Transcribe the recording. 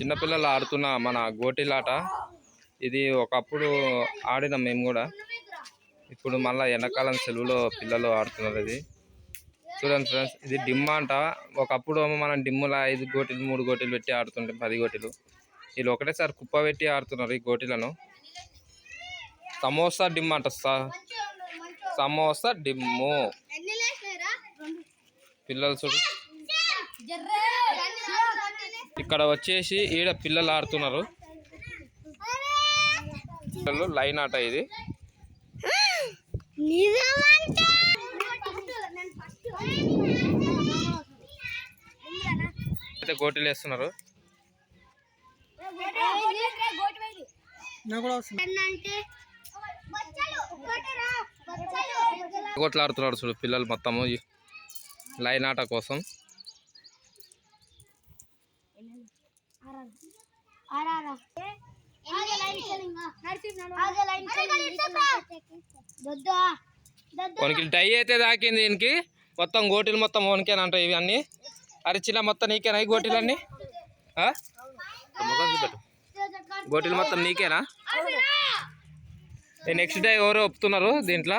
చిన్నపిల్లలు ఆడుతున్న మన గోటీలాట. ఇది ఒకప్పుడు ఆడినాం మేము కూడా. ఇప్పుడు మళ్ళీ ఎండాకాలం సెలవులో పిల్లలు ఆడుతున్నారు ఇది. చూడండి ఫ్రెండ్స్ ఇది డిమ్ అంట. ఒకప్పుడు మనం డిమ్ముల ఐదు గోటీలు మూడు గోటీలు పెట్టి ఆడుతుంటే పది గోటీలు. వీళ్ళు ఒకటేసారి కుప్ప పెట్టి ఆడుతున్నారు ఈ గోటీలను. సమోసా డిమ్ అంట సమోసా డిమ్ము. పిల్లలు చూడు. ఇక్కడ వచ్చేసి ఈడ పిల్లలు ఆడుతున్నారు. పిల్లలు లైన్ ఆట ఇది. అయితే గోటీలు వేస్తున్నారు. అంటే బచ్చలు కొట్టరా బచ్చలు గోట్లు ఆడుతున్నారు చూడు పిల్లలు మొత్తము లైన్ ఆట కోసం. వనికి డై అయితే దాకింది దీనికి మొత్తం గోటీలు మొత్తం వనికేనంట ఇవి అన్ని? అరిచిలా మొత్తం నీకేనా ఈ గోటీలన్నీ? గోటీలు మొత్తం నీకేనా? నెక్స్ట్ డే ఎవరో ఒప్పుతున్నారు దీంట్లో?